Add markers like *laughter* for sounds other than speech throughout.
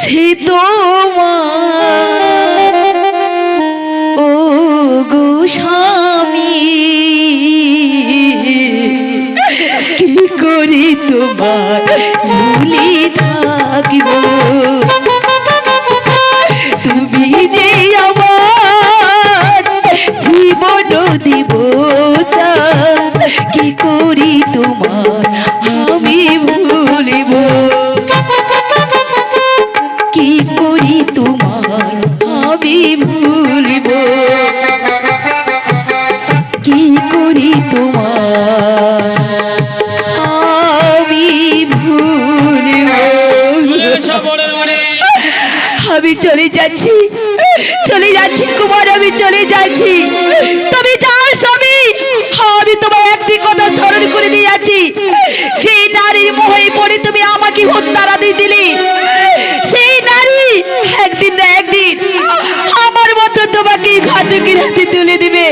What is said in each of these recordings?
সে তো যাচ্ছি। চলে যাচ্ছি, কুমার, আমি চলে যাচ্ছি। তুমি যাও স্বামী, আমি তোমার একটি কথা স্মরণ করে দিয়ে যাচ্ছি। যে নারীর মোহে পড়ে তুমি আমাকে হত্যারা দিয়ে দিলে, সেই নারী একদিন না একদিন আমার মতো তোমাকে ঘাতকের হাতে তুলে দিবে।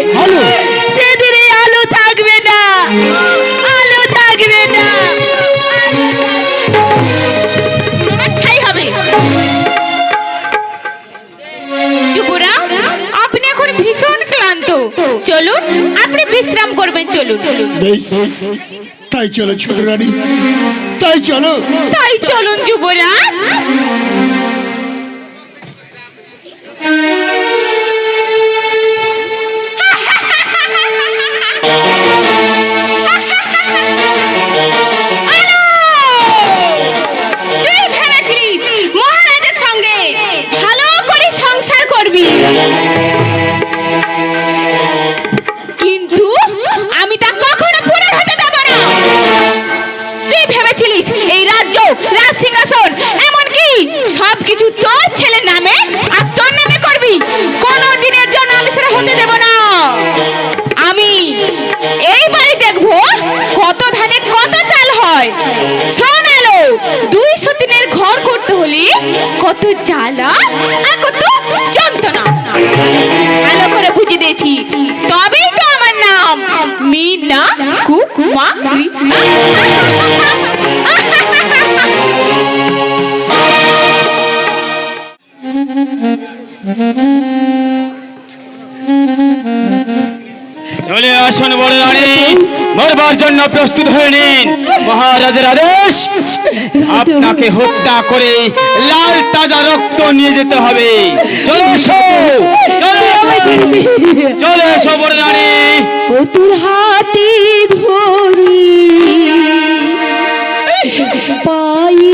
চলুন আপনি বিশ্রাম করবেন চলুন। বেশ তাই চলো ছোট রানী তাই চলো। তাই চলুন যুবরাজ। আর নামে করবি? কোনো দিনের জন্য আমি সেটা হতে দেব না। আমি এই বাড়ি দেখব কত ধানে কত চাল হয়। শোন আলো, দুইশো দিনের ঘর করতে হলে কত জ্বালা আর কত যন্ত্রণা। ভালো করে বুঝে দিয়েছি। তবেই তো আমার নাম। মিনা কুমারী চলে আসুন বড় রানী, মরবার জন্য প্রস্তুত হয়ে নিন। মহারাজের আদেশ, আপনাকে হত্যা করে লাল তাজা রক্ত নিয়ে যেতে হবে। চলে এসো। চলে এসো। বড় রানী। হাতে ধরি পাই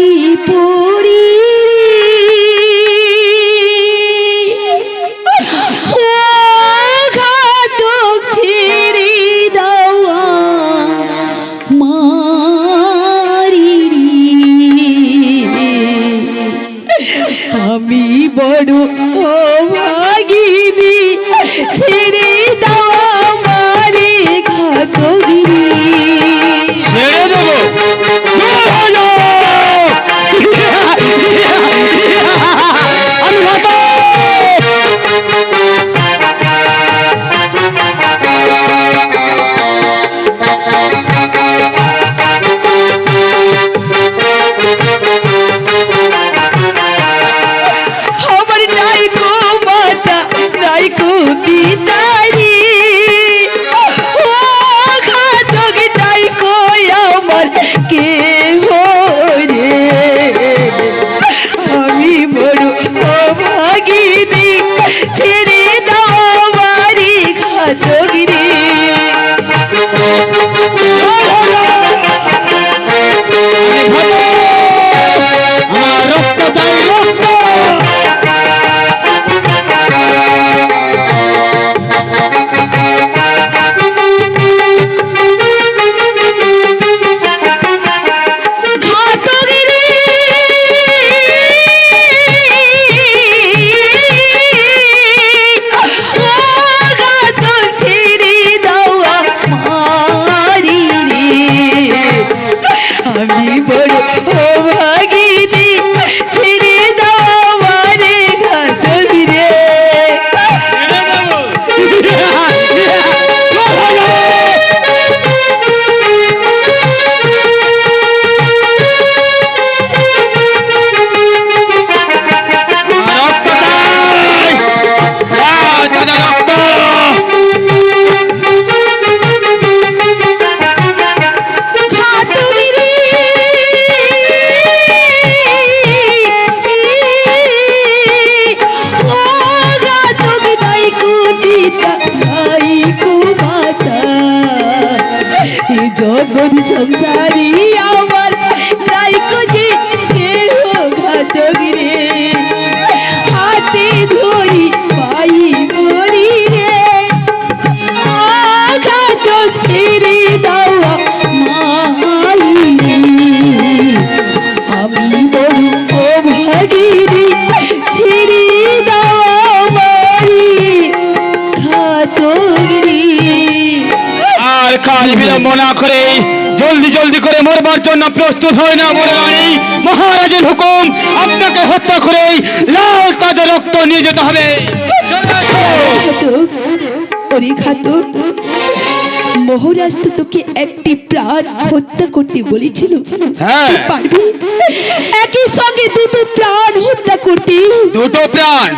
জগৎ সংসারিয়া কাল বিলম্ব না করে জলদি জলদি করে মরবার জন্য প্রস্তুত হয় না বলে রানী মহারাজের হুকুম আপনাকে হত্যা করে লাল তাজা রক্ত নিয়ে যেতে হবে। চলে মহারাজ তো তোকে একটি প্রাণ হত্যা করতে বলেছিল। হ্যাঁ। পারবি? একই সঙ্গে দুটো প্রাণ হত্যা করতে। দুটো প্রাণ?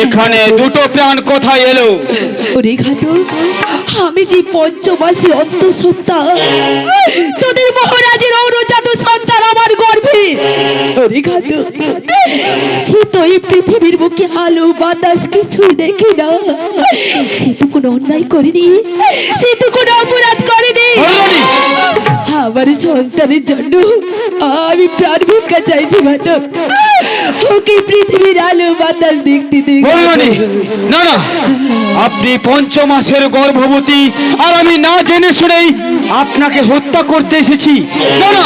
এখানে দুটো প্রাণ কোথায় এলো? ওরে ঘাতক আমি যে পঞ্চমাসী অন্তঃসত্ত্বা তোদের মহারাজের ঔরজাত সন্তান আমার সে পৃথিবীর বুকে আলো, বাতাস কিছুই দেখে না। সে কোনো অন্যায় করেনি, সে তো কোনো অপরাধ করেনি। আমার সন্তানের জন্য আমি প্রাণ ভিক্ষা চাইছি ঘাতক ওকে পৃথিবীর আলো বাতাস দেখতে দেখতে। না না, আপনি পঞ্চমাসের গর্ভবতী, আর আমি না জেনে শুনেই আপনাকে হত্যা করতে এসেছি। না না,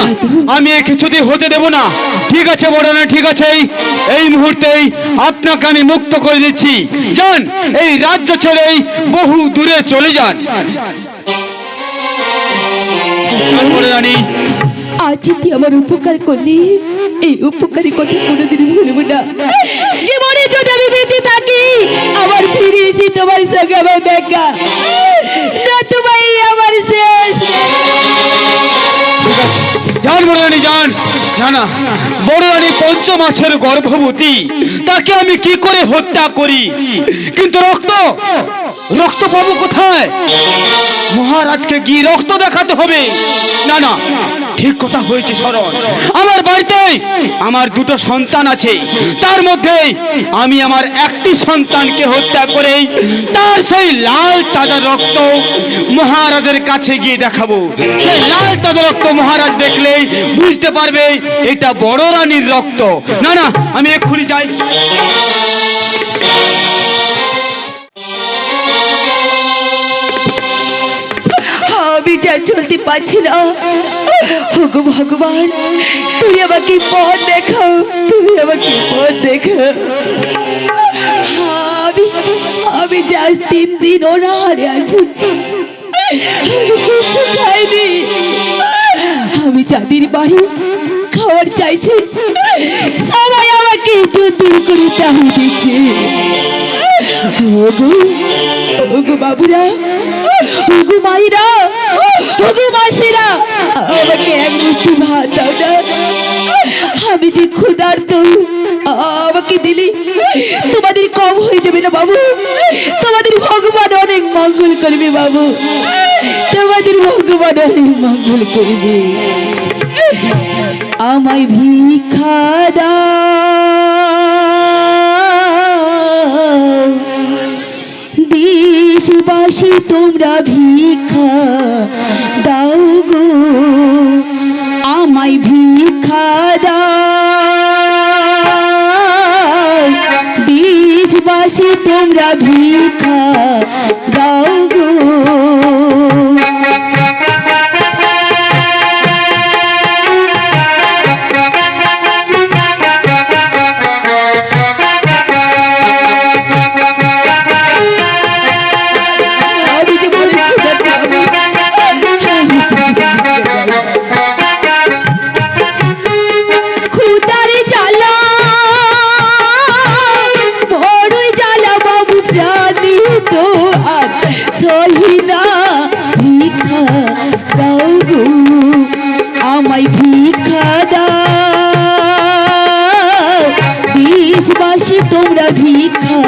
আমি এ কিছুতেই হতে দেব না। ঠিক আছে বড় না ঠিক আছে এই- মুহূর্তেই আপনাকে আমি মুক্ত করে দিচ্ছি। যান, এই রাজ্য ছেড়েই বহু দূরে চলে যান। আজ তুই আমার উপকার করলি? এই উপকারী কথা কোনোদিন ভুলব না। জীবনে যদি আমি বেঁচে থাকি আবার ফিরে এসে তোমার সঙ্গে আমার দেখা। না তোমার আমার শেষ। যান বড় রানী যান। না না। বড় রানী পঞ্চ মাসের গর্ভবতী। তাকে আমি কি করে হত্যা করি? কিন্তু রক্ত রক্ত পাবো কোথায়? মহারাজকে গিয়ে রক্ত দেখাতে হবে। না না, ঠিক কথা হয়েছে স্মরণ আমার বাড়িতে আমার দুটো সন্তান আছে। তার মধ্যে আমি আমার একটি সন্তানকে হত্যা করে তার সেই লাল তাজা রক্ত মহারাজের কাছে গিয়ে দেখাবো। সেই লাল তাজা রক্ত মহারাজ দেখলে বুঝতে পারবে এটা বড় রানীর রক্ত। না না, আমি এক্ষুনি যাই। যা চলতে পারছি না। ওগো ভগবান তুই আমাকে পথ দেখাও, তুমি আমাকে পথ দেখাও। আমি আমি যা তিন দিন অনাহারে আছি। আমি খাইনি। আমি যাদের বাড়ি খাবার চাইছি, সবাই আমাকে দূর করে তাহলে ওগো বাবুরা ওগো মাইরা ওগো মাসিরা আমাকে এক মুষ্টি ভাত দাও না আমি যে ক্ষুধার্ত, আমাকে দিলি। তোমাদের কম হয়ে যাবে না বাবু। তোমাদের ভগবান অনেক মঙ্গল করবে বাবু। তোমাদের ভগবান অনেক মঙ্গল করবে। আমায় ভিক্ষা দাও। দেশবাসী তোমরা ভিক্ষা দাও গো। আমায় ভিক্ষা দাও। দেশবাসী তোমরা ভিক্ষা তোমরা ভিক্ষা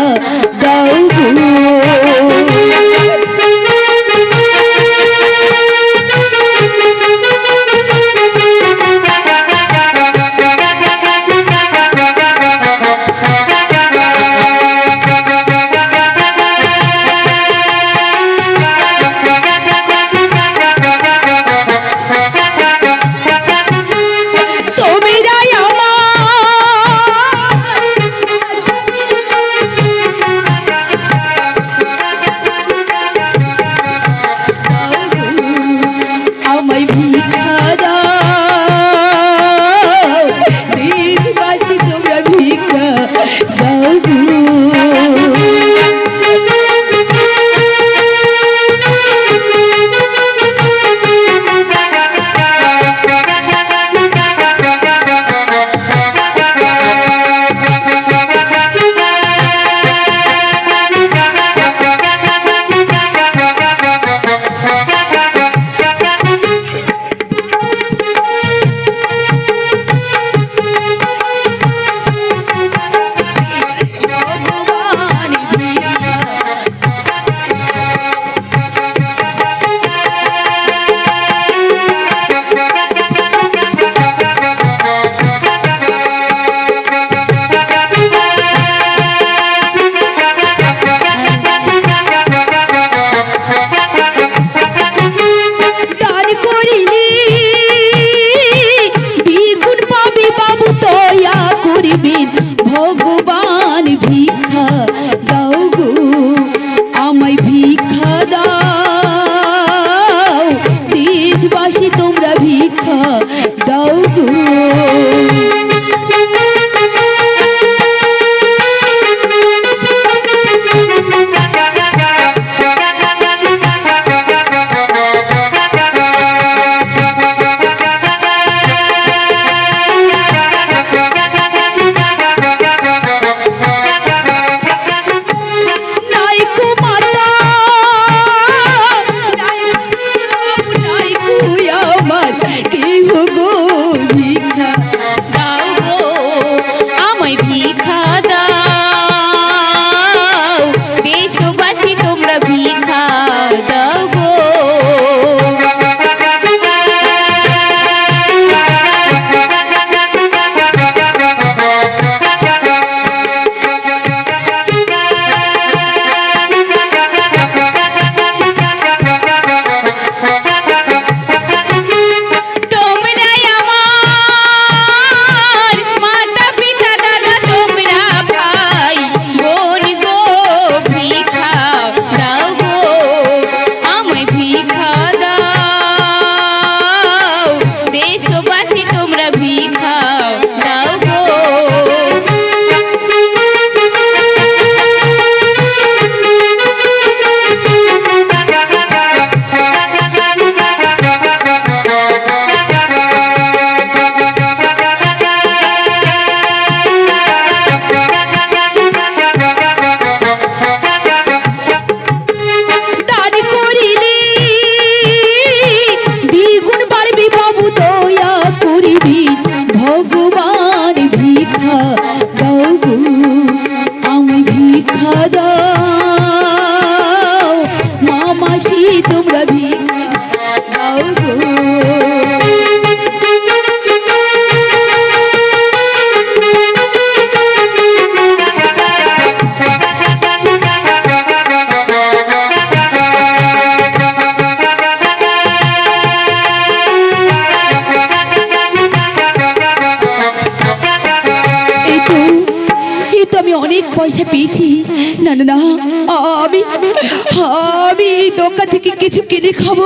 কিছু কিনে খাব?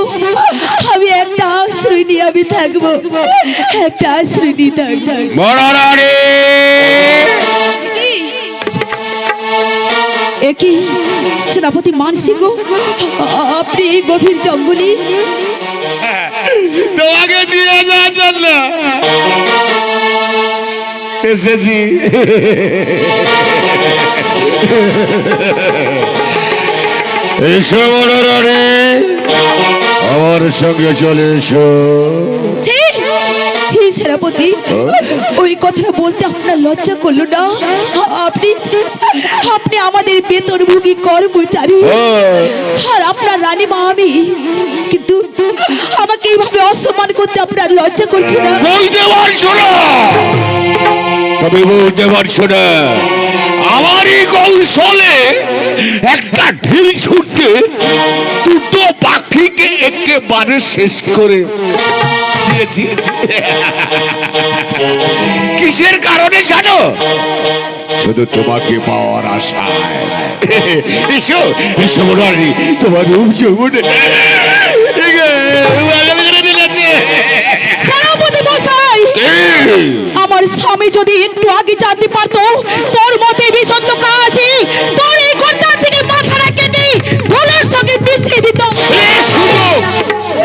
আমি একটা আশ্রয় নিয়ে আমি থাকব। একটা আশ্রয় নিয়ে থাকব। একই সেনাপতি মানসিংহ? আপনি এই গভীর জঙ্গলে? তোমাকে নিয়ে যাওয়ার জন্য এসেছি। এসো মরারে আমার সঙ্গে চলে এসো। সেনাপতি। ওই কথাটা বলতে আপনার লজ্জা করল না? আপনি আপনি আমাদের বেতনভোগী কর্মচারী। আর আপনার রানীমা আমি। কিন্তু আমাকে এইভাবে অসম্মান করতে আপনার লজ্জা করছে না? বলতে পারছ না। তবে বলতে পারছ না। আমারই কৌশলে একটা ঢিল ছুটতে পাখিকে একেবারে শেষ করে দিয়েছি। কিসের কারণে জানো? শুধু তোমাকে পাওয়ার আশায় এসো এসো মনে তোমার রূপ আমার স্বামী যদি একটু আগে জানতে পারতো তোর মতে বিষন্ত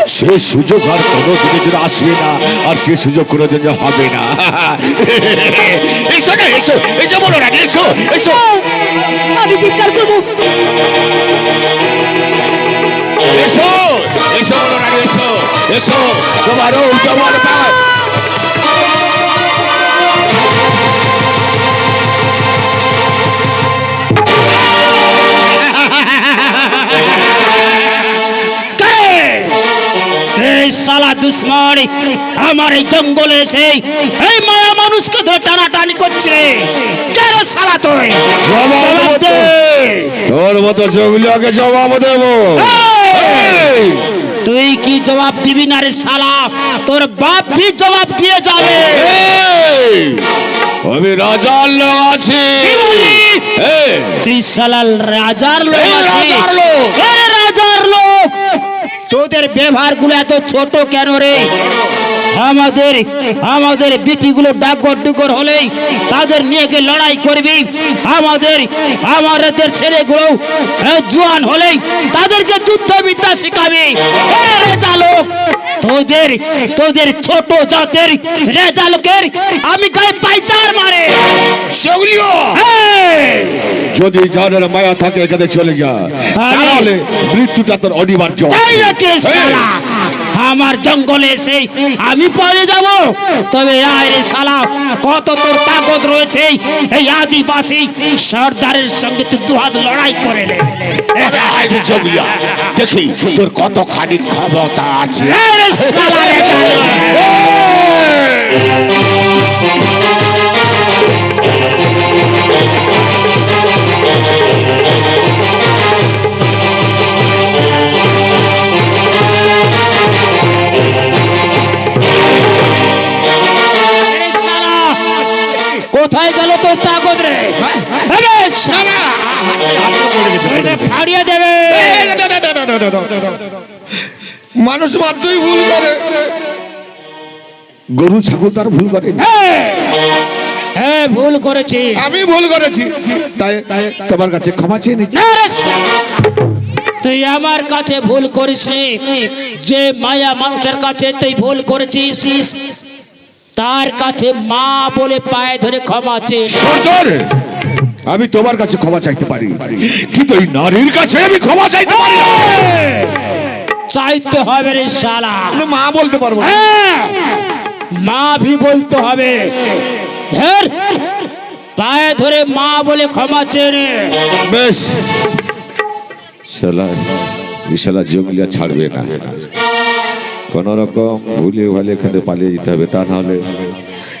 সে সুযোগ আর কোনো দিনের জন্য আসবে না আর সে সুযোগ কোনো দিন হবে না। *laughs* এসো না এসো এসো বলো না এসো এসো। আমি চিৎকার করব। এসো এসো বলো না এসো এসো। তোমার ও জবান পায়। দুশ্মন আমার এই জঙ্গলে এসে এই মায়া মানুষকে ধরে টানাটানি করছে। কেন তুই জবাব দে। তোর মতো জঙ্গলিয়াকে জবাব দেবো! তুই কি জবাব দিবি না রে সালা? তোর বাপ भी জবাব দিয়ে যাবে। আমি রাজার লোক আছি! তুই সালা রাজার লোক এই আছিস রাজার লোক। আরে রাজার লোক তোদের ব্যবহারগুলো এত ছোট কেন রে? আমাদের আমাদের বিটিগুলো ডাকঘর ডুকর হলেই তাদের নিয়ে গিয়ে লড়াই করবি। আমাদের আমাদের ছেলেগুলো জোয়ান হলেই তাদেরকে যুদ্ধবিদ্যা শিখাবি। আরে রেজা লোক তোদের তোদের ছোট জাতের রেজা লোকের আমি গায়ে পাইচার মারে। সেগুলিও। যদি জানের মায়া থাকে এখানে চলে যা। তাহলে মৃত্যুটা তোর অনিবার্য। আমার জঙ্গলে এসে আমি পরে যাব। তবে আয় রে শালা কত তোর তাকত রয়েছে এই আদিবাসী সর্দারের সঙ্গে তুই দুহাত লড়াই করে নে। দেখি তোর কত খানির ক্ষমতা আছে। কোথায় গেল তোর তাকত রে এটা ফাড়িয়ে দেবে মানুষ মাত্রই ভুল করে। গরু ছাগল তার ভুল করে না। হ্যাঁ, হ্যাঁ ভুল করেছিস আমি ভুল করেছি। তাই তোমার কাছে ক্ষমা চেয়ে নিচ্ছি। না তুই আমার কাছে ভুল করিস নি। যে মায়া মানুষের কাছে তুই ভুল করেছিস তার কাছে মা বলে পায়ে ধরে ক্ষমা চেয়ে। আমি তোমার কাছে ক্ষমা চাইতে পারি। কিন্তু এই নারীর কাছে আমি ক্ষমা চাইতে পারি না। চাইতে হবে রে শালা। মা বলতে পারব হ্যাঁ, মা ভি বলতে হবে। ধর পায়ে ধরে মা বলে ক্ষমা চেয়ে। বেশ। শালা এই শালা জঙ্গলিয়া ছাড়বে না। কোন রকম ভুলে ভালে এখান থেকে পালিয়ে যেতে হবে তা না হলে।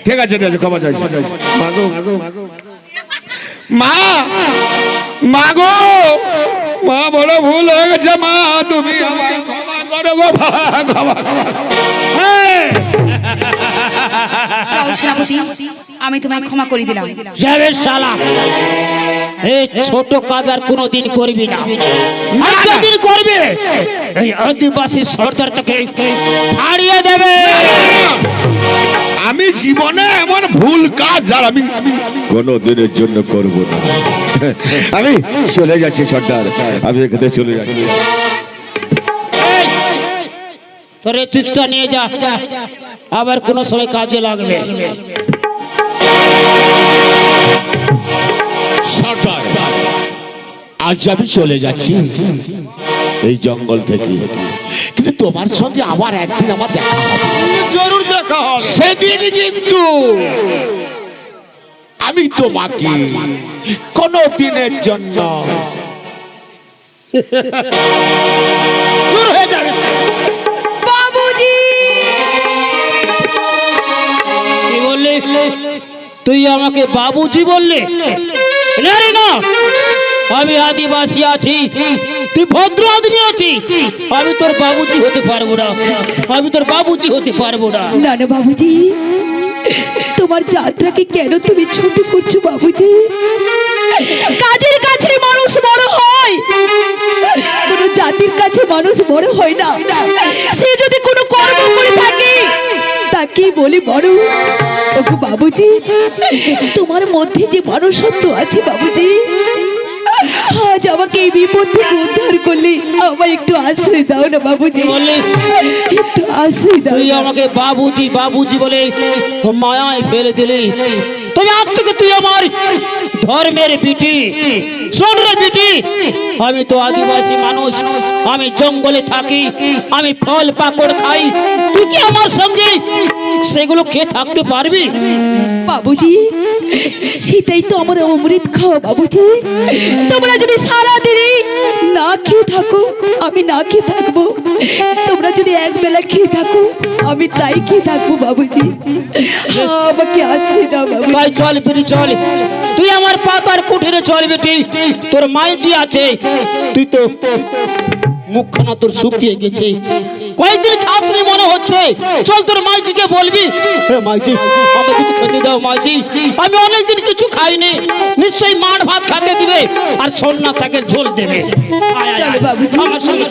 ঠিক আছে ঠিক আছে ক্ষমা চাইছি। মাগো মা মাগো মা বড় ভুল হয়ে গেছে মা। তুমি আমায় ক্ষমা করো গো। হ্যাঁ। আমি তোমায় ক্ষমা করে দিলাম। শালা। এই ছোট কাজ আর কোনোদিন করবি না। করবে এই আদিবাসী সর্দার তোকে হারিয়ে দেবে। আমি জীবনে এমন ভুল কাজ আর আমি কোনো দিনের জন্য করব না। আমি চলে যাচ্ছি সর্দার। আমি এখানে চলে যাচ্ছি। তোর চিজটা নিয়ে যা। আবার কোনো সময় কাজে লাগবে। আজ আমি চলে যাচ্ছি এই জঙ্গল থেকে। কিন্তু তোমার সঙ্গে আবার একদিন আমার দেখা হবে। জরুর দেখা হবে। সেদিন কিন্তু আমি তোমাকে কোনো দিনের জন্য তুই আমাকে বাবুজি বললে? না আমি আদিবাসী আছি। তুই ভদ্র আদমি আছি। আমি তোর বাবুজি হতে পারব না। আমি তোর বাবুজি হতে পারব না। না না বাবুজি, তোমার যাত্রাকে কেন তুমি ছোট করছ বাবুজি? কাজের কাছে মানুষ বড় হয়। কোন জাতির কাছে মানুষ বড় হয় না। সে যদি কোনো কর্ম করে থাকে তাকে বলি বড় ওগো বাবুজি তোমার মধ্যে যে বড় সত্য আছে বাবুজি আজ আমাকে এই বিপদ থেকে উদ্ধার করলে আমায় একটু আশ্রয় দাও না বাবুজি। বলে একটু আশ্রয় দাও তুই আমাকে বাবুজি বাবুজি বলে মায়ায় ফেলে দিলি। তবে আজ থেকে তুই আমার ধর্মের বিটি শোন রে বিটি। আমি তো আদিবাসী মানুষ, আমি জঙ্গলে থাকি, আমি ফল পাকড় খাই। তুই কি আমার সঙ্গে সেগুলো খেয়ে থাকতে পারবি? বাবুজি, সেটাই তো আমার অমৃত খাওয়া, বাবুজি। তোমরা যদি সারা দিনই না খেয়ে থাকো, আমি না খেয়ে থাকব। তোমরা যদি এক বেলা খেয়ে থাকো, আমি তাই খেয়ে থাকব, বাবুজি। আমাকে আশ্রয় দাও বাবু চল বিটি, চল। তুই আমার পাতার কুঠিরে চল বেটি। তোর মাইজি আছে। তুই তো মুখখানা তোর শুকিয়ে গেছে। কয়েকদিন খাসনি মনে হচ্ছে। চল তোর মাইজিকে বলবি। হে মাইজি আমাকে কিছু খেতে দাও মাইজি। আমি অনেকদিন কিছু খাইনি। নিশ্চয়ই মাঠ ভাত খেতে দিবে। আর সন্না শাকের ঝোল দেবে। আয়, আয়, চলো আমার সঙ্গে।